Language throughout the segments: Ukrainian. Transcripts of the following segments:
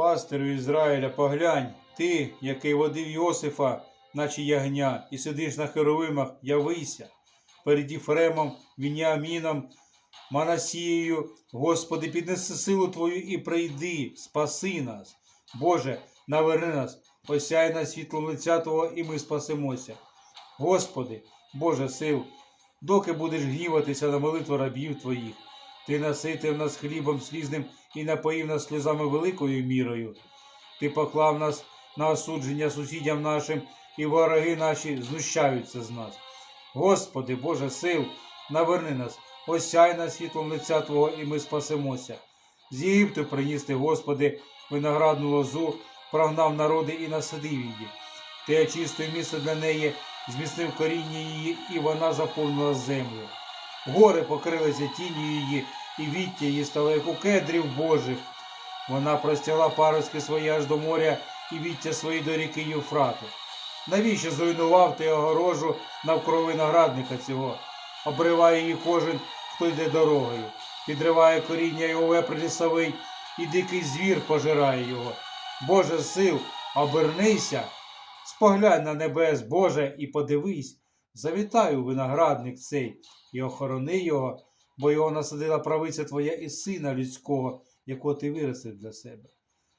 Пастирю Ізраїля, поглянь, ти, який водив Йосифа, наче ягня, і сидиш на херовимах, явися. Перед Єфремом, Вініаміном, Манасією, Господи, піднеси силу Твою і прийди, спаси нас. Боже, наверни нас, осяй нас світлом лиця Твого, і ми спасемося. Господи, Боже сил, доки будеш гніватися на молитву рабів Твоїх, Ти наситив нас хлібом слізним і напоїв нас сльозами великою мірою. Ти поклав нас на осудження сусідям нашим, і вороги наші знущаються з нас. Господи, Боже сил, наверни нас, осяй нас світлом лиця Твого, і ми спасемося. З Єгипту приніс ти, Господи, виноградну лозу, прогнав народи і насадив її. Ти очистив місце для неї, зміцнив коріння її, і вона заповнила землю. Гори покрилися тінню її, і віття її стало, як у кедрів Божих. Вона простяла паруски свої аж до моря і віття свої до ріки Євфрату. Навіщо зруйнував ти огорожу навколо виноградника цього? Обриває її кожен, хто йде дорогою, підриває коріння його вепр лісовий, і дикий звір пожирає його. Боже сил, обернися, споглянь на небес, Боже, і подивись, завітай у виноградник цей і охорони його, бо його насадила правиця твоя і сина людського, якого ти виростив для себе.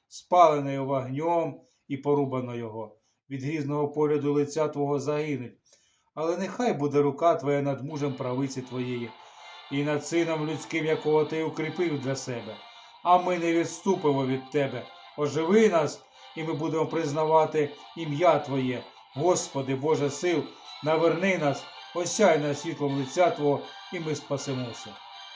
Спалене його вогнем і порубано його, від грізного погляду лиця твого загинуть. Але нехай буде рука твоя над мужем правиці твоєї, і над сином людським, якого ти укріпив для себе. А ми не відступимо від тебе. Оживи нас, і ми будемо признавати ім'я Твоє. Господи, Боже сил, наверни нас, осяй нас світлом лиця Твого, і ми спасемося.